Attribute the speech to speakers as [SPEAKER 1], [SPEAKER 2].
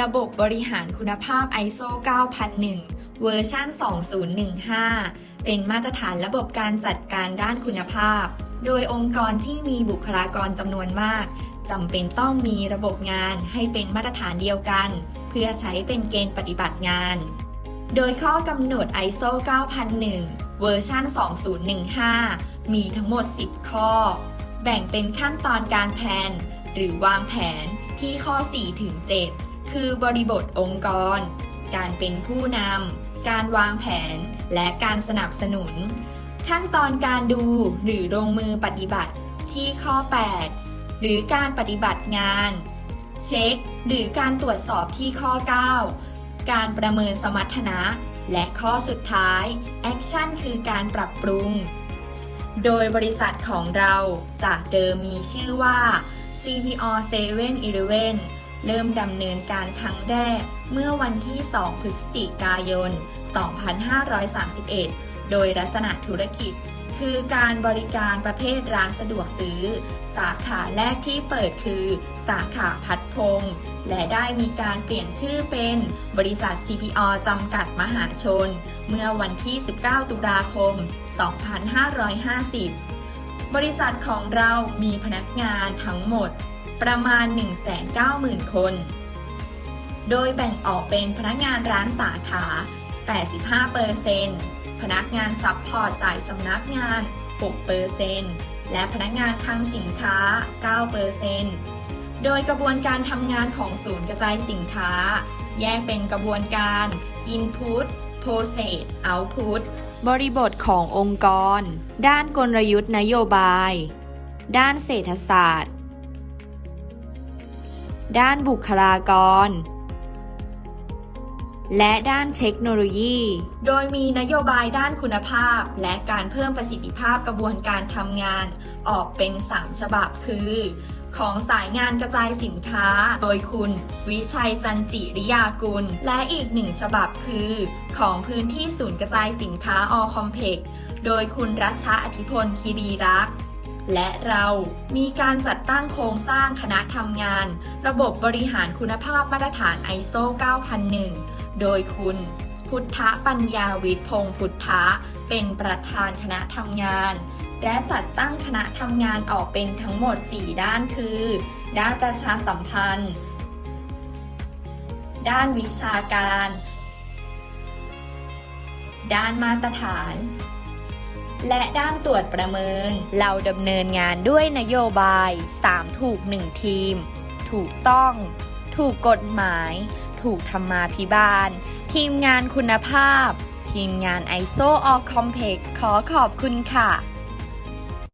[SPEAKER 1] ระบบบริหารคุณภาพ ISO 9001 เวอร์ชัน2015 เป็นมาตรฐานระบบการจัดการด้านคุณภาพ โดยองค์กรที่มีบุคลากรจำนวนมากจำเป็นต้องมีระบบงานให้เป็นมาตรฐานเดียวกัน เพื่อใช้เป็นเกณฑ์ปฏิบัติงาน โดยข้อกำหนด ISO 9001 เวอร์ชัน2015 มีทั้งหมด 10 ข้อ แบ่งเป็นขั้นตอนการแผนหรือวางแผนที่ข้อ 4 ถึง 7 คือบริบทองค์กร การเป็นผู้นำการวางแผน และการสนับสนุน ขั้นตอนการดูหรือลงมือปฏิบัติที่ข้อ 8 หรือการปฏิบัติงาน เช็ค หรือการตรวจสอบที่ข้อ 9 การประเมินสมรรถนะ และข้อสุดท้ายแอคชั่นคือการปรับปรุง โดยบริษัทของเราจากเดิมมีชื่อว่า CPO 7-Eleven เริ่มดำเนินการครั้งแรกเมื่อวันที่ 2 พฤศจิกายน 2531 โดยลักษณะธุรกิจ คือการบริการประเภทร้านสะดวกซื้อ สาขาแรกที่เปิดคือ สาขาพัดพงษ์และได้มีการเปลี่ยนชื่อเป็นบริษัท CPO จำกัดมหาชน เมื่อวันที่ 19 ตุลาคม 2550 บริษัทของเรามีพนักงานทั้งหมด ประมาณ 190,000 คน โดยแบ่งออกเป็นพนักงานร้านสาขา 85%พนักงานซัพพอร์ตสายสำนักงาน 6%และพนักงานคลังสินค้า 9%โดยกระบวนการทำงานของศูนย์กระจายสินค้า แยกเป็นกระบวนการ Input Process Output บริบทขององค์กร ด้านกลยุทธ์นโยบาย ด้านเศรษฐศาสตร์ ด้านบุคลากร และด้านเทคโนโลยี โดยมีนโยบายด้านคุณภาพ และการเพิ่มประสิทธิภาพกระบวนการทำงาน ออกเป็น 3 ฉบับคือ ของสายงานกระจายสินค้า โดยคุณ วิชัยจันจิริยากุล และอีกหนึ่งฉบับคือ ของพื้นที่ศูนย์กระจายสินค้าอคอมเพกโดยคุณรัชชะอธิพลคีรีรักษ์ และเรามีการจัดตั้งโครงสร้างคณะทำงาน ระบบบริหารคุณภาพมาตรฐาน ISO 9001 โดยคุณพุทธปัญญาวิทย์พงพุทธะเป็นประธานคณะทำงาน และจัดตั้งคณะทำงานออกเป็นทั้งหมด 4 ด้านคือ ด้านประชาสัมพันธ์ ด้านวิชาการ ด้านมาตรฐาน และด้านตรวจประเมิน เราดำเนินงานด้วยนโยบาย 3 ถูก 1 ทีม ถูกต้อง ถูกกฎหมาย ถูกธรรมาภิบาล ทีมงานคุณภาพ ทีมงาน ISO All Complex ขอขอบคุณค่ะ